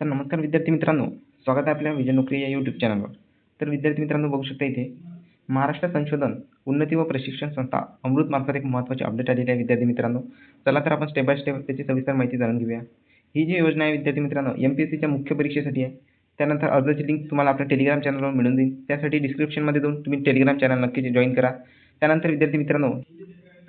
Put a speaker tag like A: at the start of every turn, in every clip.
A: तर नमस्कार विद्यार्थी मित्रांनो स्वागत आहे आपल्या विजय नोकरी या यूट्यूब चॅनलवर तर विद्यार्थी मित्रांनो बघू शकता इथे महाराष्ट्र संशोधन उन्नती व प्रशिक्षण संस्था अमृतमार्फत एक महत्त्वाची अपडेट आलेली आहे विद्यार्थी मित्रांनो. चला तर आपण स्टेप बाय स्टेप त्याची सविस्तर माहिती जाणून घेऊया. ही जी योजना आहे विद्यार्थी मित्रांनो एम पी एस सीच्या मुख्य परीक्षेसाठी आहे. त्यानंतर अर्जाची लिंक तुम्हाला आपल्या टेलिग्राम चॅनलवर मिळून देईल त्यासाठी डिस्क्रिप्शनमध्ये जाऊन तुम्ही टेलिग्राम चॅनल नक्की जॉईन करा. त्यानंतर विद्यार्थी मित्रांनो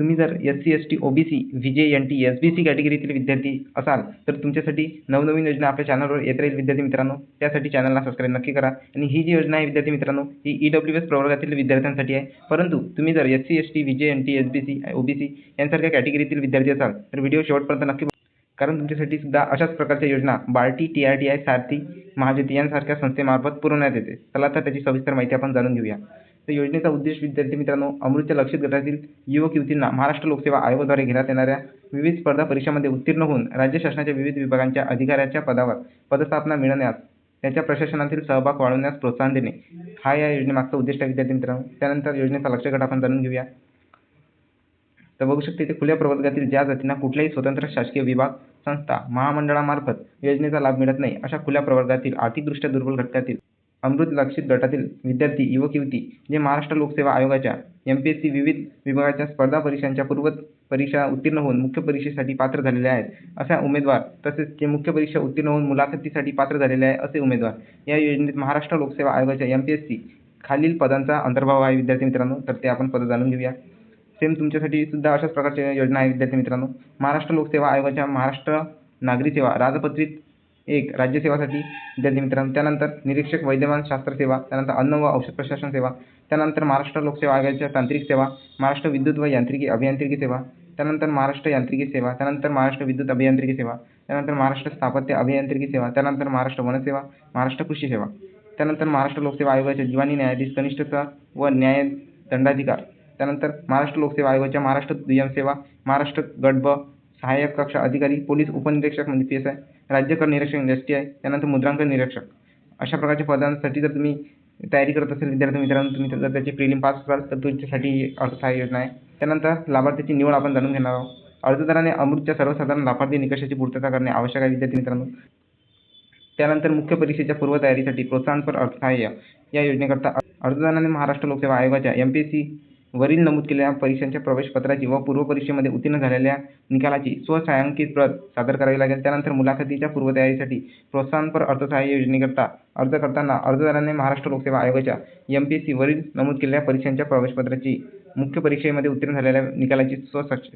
A: तुम्ही जर S C S T O B C V J N T S B C कॅटेगरीतील विद्यार्थी असाल तर तुमच्यासाठी नवनवीन योजना आपल्या चॅनलवर येत राहील विद्यार्थी मित्रांनो. त्यासाठी चॅनलला सबस्क्राईब नक्की करा. आणि ही जी योजना आहे विद्यार्थी मित्रांनो ही ई डब्ल्यू एस प्रवर्गातील विद्यार्थ्यांसाठी आहे. परंतु तुम्ही जर S C S T V J N T S B C O B C यांसारख्या कॅटेगरीतील विद्यार्थी असाल तर व्हिडिओ शेवटपर्यंत नक्की कारण तुमच्यासाठी सुद्धा अशाच प्रकारच्या योजना BARTI T R T I SARTHI Mahajyoti यांसारख्या संस्थेमार्फत पुरवण्यात येते. चला तर त्याची सविस्तर माहिती आपण जाणून घेऊया. तर योजनेचा उद्देश विद्यार्थी मित्रांनो अमृतच्या लक्षित गटातील युवक युवतींना महाराष्ट्र लोकसेवा आयोगाद्वारे घेण्यात येणाऱ्या विविध स्पर्धा परीक्षांमध्ये उत्तीर्ण होऊन राज्य शासनाच्या विविध विभागांच्या अधिकाऱ्याच्या पदावर पदस्थापना मिळण्यास त्याच्या प्रशासनातील सहभाग वाढवण्यास प्रोत्साहन देणे. हा या योजनेमागचा उद्दिष्ट आहे विद्यार्थी मित्रांनो. त्यानंतर योजनेचा लक्ष्य गट आपण जाणून घेऊया. तर बघू शकते इथे खुल्या प्रवर्गातील ज्या जातींना कुठल्याही स्वतंत्र शासकीय विभाग संस्था महामंडळामार्फत योजनेचा लाभ मिळत नाही अशा खुल्या प्रवर्गातील आर्थिकदृष्ट्या दुर्बल घटकातील अमृत लक्षित गटातील विद्यार्थी युवक युवती जे महाराष्ट्र लोकसेवा आयोगाच्या एम पी एस सी विविध विभागाच्या स्पर्धा परीक्षांच्या पूर्व परीक्षा उत्तीर्ण होऊन मुख्य परीक्षेसाठी पात्र झालेले आहेत. अशा उमेदवार तसेच जे मुख्य परीक्षा उत्तीर्ण होऊन मुलाखतीसाठी पात्र झालेले आहे असे उमेदवार. या योजनेत महाराष्ट्र लोकसेवा आयोगाच्या एम पी एस सी खालील पदांचा अंतर्भाव आहे. विद्यार्थी मित्रांनो तर ते आपण पदं जाणून घेऊया. सेम तुमच्यासाठी सुद्धा अशाच प्रकारच्या योजना आहे विद्यार्थी मित्रांनो महाराष्ट्र लोकसेवा आयोगाच्या महाराष्ट्र नागरी सेवा राजपत्रित एक राज्यसेवासाठी विद्यार्थी मित्रांनो त्यानंतर निरीक्षक वैद्यमान शास्त्र सेवा त्यानंतर अन्न व औषध प्रशासन सेवा त्यानंतर महाराष्ट्र लोकसेवा आयोगाच्या तांत्रिक सेवा महाराष्ट्र विद्युत व यांत्रिकी अभियांत्रिकी सेवा त्यानंतर महाराष्ट्र यांत्रिकी सेवा त्यानंतर महाराष्ट्र विद्युत अभियांत्रिकी सेवा त्यानंतर महाराष्ट्र स्थापत्य अभियांत्रिकी सेवा त्यानंतर महाराष्ट्र वनसेवा महाराष्ट्र कृषी सेवा त्यानंतर महाराष्ट्र लोकसेवा आयोगाच्या जीवानी न्यायाधीश कनिष्ठता व न्याय दंडाधिकार त्यानंतर महाराष्ट्र लोकसेवा आयोगाच्या महाराष्ट्र दुय्यम सेवा महाराष्ट्र गडब सहाय्यक कक्षा अधिकारी पोलीस उपनिरीक्षक म्हणजे पी एस आय राज्य कर निरीक्षक एस टी आय त्यानंतर मुद्रांकन निरीक्षक. अशा प्रकारच्या पदांसाठी जर तुम्ही तयारी करत असेल विद्यार्थी मित्रांनो तुम्ही जर त्याची प्रिलिम पास असाल तर तुमच्यासाठी अर्थसहाय्य योजना आहे. त्यानंतर लाभार्थीची निवड आपण जाणून घेणार आहोत. अर्जदाराने अमृतच्या सर्वसाधारण लाभार्थी निकषाची पूर्तता करणे आवश्यक आहे विद्यार्थी मित्रांनो. त्यानंतर मुख्य परीक्षेच्या पूर्वतयारीसाठी प्रोत्साहनपर अर्थसहाय्य या योजनेकरता अर्जदाराने महाराष्ट्र लोकसेवा आयोगाच्या एम पी एस सी वरील नमूद केलेल्या परीक्षांच्या प्रवेशपत्राची व पूर्व परीक्षेमध्ये उत्तीर्ण झालेल्या निकालाची स्वछायांकित प्रत सादर करावी लागेल. त्यानंतर मुलाखतीच्या पूर्वतयारीसाठी प्रोत्साहनपर अर्थसहाय्य योजनेकरता अर्ज करताना अर्जदाराने महाराष्ट्र लोकसेवा आयोगाच्या एम पी एस सी वरील नमूद केलेल्या परीक्षांच्या प्रवेशपत्राची मुख्य परीक्षेमध्ये उत्तीर्ण झालेल्या निकालाची स्वसाक्ष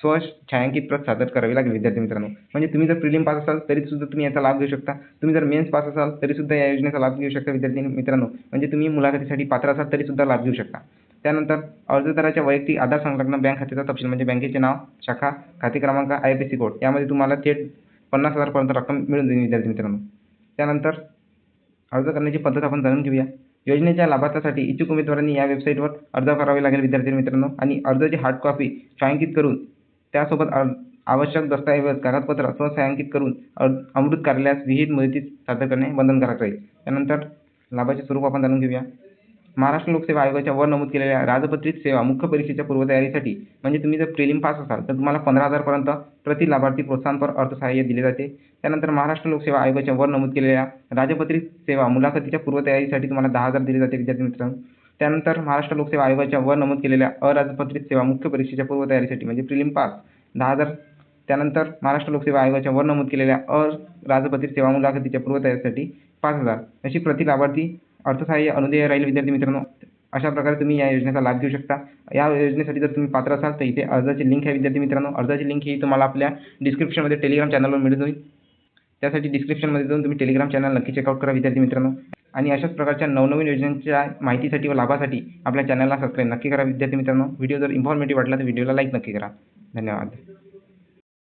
A: स्व छायांकित प्रत सादर करावी लागेल. विद्यार्थी मित्रांनो म्हणजे तुम्ही जर प्रिलिम पास असाल तरी सुद्धा तुम्ही याचा लाभ घेऊ शकता. तुम्ही जर मेन्स पास असाल तरी सुद्धा या योजनेचा लाभ घेऊ शकता. विद्यार्थी मित्रांनो म्हणजे तुम्ही मुलाखतीसाठी पात्र असाल तरी सुद्धा लाभ घेऊ शकता. त्यानंतर अर्जदाराच्या वैयक्तिक आधार संलग्न बँक खात्याचा तपशील म्हणजे बँकेचे नाव शाखा खाते क्रमांक I F S C code यामध्ये तुम्हाला थेट पन्नास हजारपर्यंत रक्कम मिळून जाईल विद्यार्थी मित्रांनो. त्यानंतर अर्ज करण्याची पद्धत आपण जाणून घेऊया. योजनेच्या लाभार्थ्यासाठी इच्छुक उमेदवारांनी या वेबसाईटवर अर्ज करावे लागेल विद्यार्थी मित्रांनो. आणि अर्जाची हार्ड कॉपी छायांकित करून त्यासोबत आवश्यक दस्तऐवज कागदपत्र स्वछायांकित करून अमृत कार्यालयास विहित मुदतीत सादर करणे बंधनकारक राहील. त्यानंतर लाभाचे स्वरूप आपण जाणून घेऊया. महाराष्ट्र लोकसेवा आयोगाच्या वर नमूद केलेल्या राजपत्रित सेवा मुख्य परीक्षेच्या पूर्वतयारीसाठी म्हणजे तुम्ही जर प्रिलिम पास असाल तर तुम्हाला पंधरा हजारपर्यंत प्रति लाभार्थी प्रोत्साहनपर अर्थसहाय्य दिले जाते. त्यानंतर महाराष्ट्र लोकसेवा आयोगाच्या वर नमूद केलेल्या राजपत्रित सेवा मुलाखतीच्या पूर्वतयारीसाठी तुम्हाला दहा हजार दिले जाते विद्यार्थी मित्रांनो. त्यानंतर महाराष्ट्र लोकसेवा आयोगाच्या वर नमूद केलेल्या अराजपत्रित सेवा मुख्य परीक्षेच्या पूर्वतयारीसाठी म्हणजे प्रिलिम पास दहा हजार. त्यानंतर महाराष्ट्र लोकसेवा आयोगाच्या वर नमूद केलेल्या अराजपत्रित सेवा मुलाखतीच्या पूर्वतयारीसाठी पाच हजार. अशी प्रति लाभार्थी अर्थसहाय्य अनुदेय राहील विद्यार्थी मित्रांनो अशा प्रकारे तुम्ही या योजनेचा लाभ घेऊ शकता. या योजनेसाठी जर तुम्ही पात्र असाल तर इथे अर्जाची लिंक आहे विद्यार्थी मित्रांनो. अर्जाची लिंक ही तुम्हाला आपल्या डिस्क्रिप्शनमध्ये टेलिग्राम चॅनलवर मिळून जाईल. त्यासाठी डिस्क्रिप्शनमध्ये जाऊन तुम्ही टेलिग्राम चॅनल नक्की चेकआउट करा विद्यार्थी मित्रांनो. आणि अशाच प्रकारच्या नवनवीन योजनांच्या माहितीसाठी व लाभासाठी आपल्या चॅनलला सबस्क्राईब नक्की करा विद्यार्थी मित्रांनो. व्हिडिओ जर इन्फॉर्मेटिव्ह वाटला तर व्हिडिओला लाईक नक्की करा. धन्यवाद.